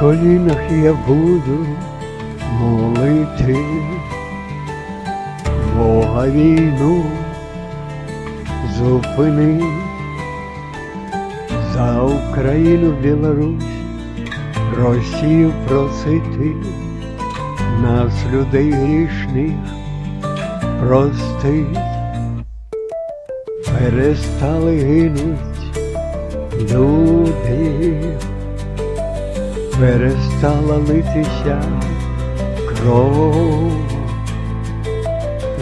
колінах я буду молити Бога війну. Зупини за Україну, Білорусь, Росію просити нас, людей грішних, прости, перестали гинуть люди, перестала литися кров,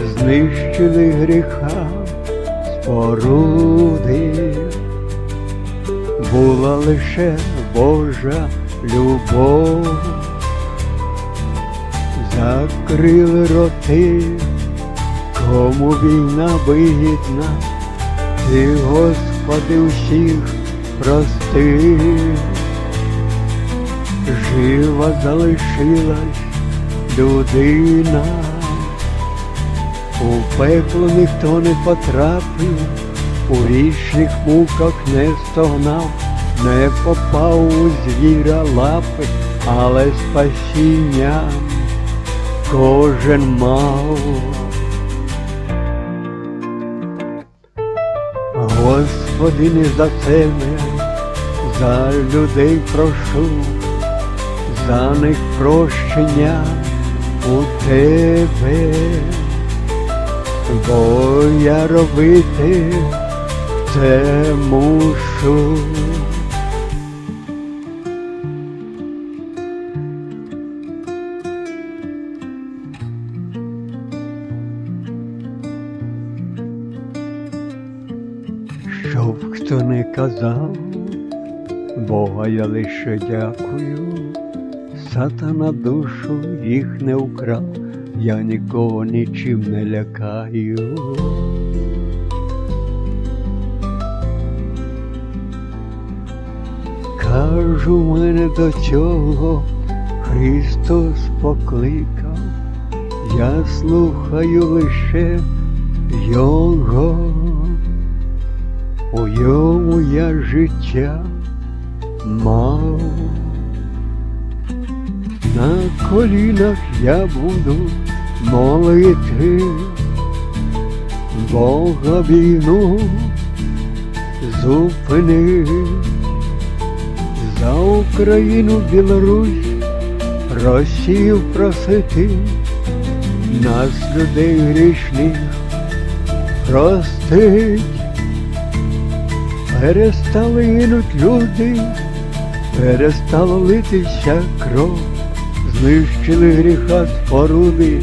знищили гріха споруди, була лише Божа любов, закрили роти, кому війна вигідна, ти, Господи, усіх прости, жива залишилась людина, у пекло ніхто не потрапив, у вічних муках не стогнав, не попав у звіра лапи, але спасіння кожен мав. Господи, не за себе, за людей прошу, них прощення у тебе, бо я робити це мушу. Щоб хто не казав, Бога я лише дякую, сатана душу їх не украв, я нікого нічим не лякаю. Кажу, мене до цього Христос покликав, я слухаю лише Його. У йому я життя мав, на колінах я буду молити, Бога війну зупини, за Україну, Білорусь, Росію просити, нас людей грішних простить. Перестали гинуть люди, перестала литися кров, знищили гріха споруди,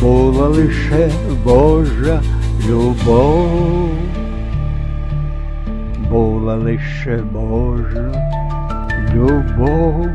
була лише Божа любов, була лише Божа любов.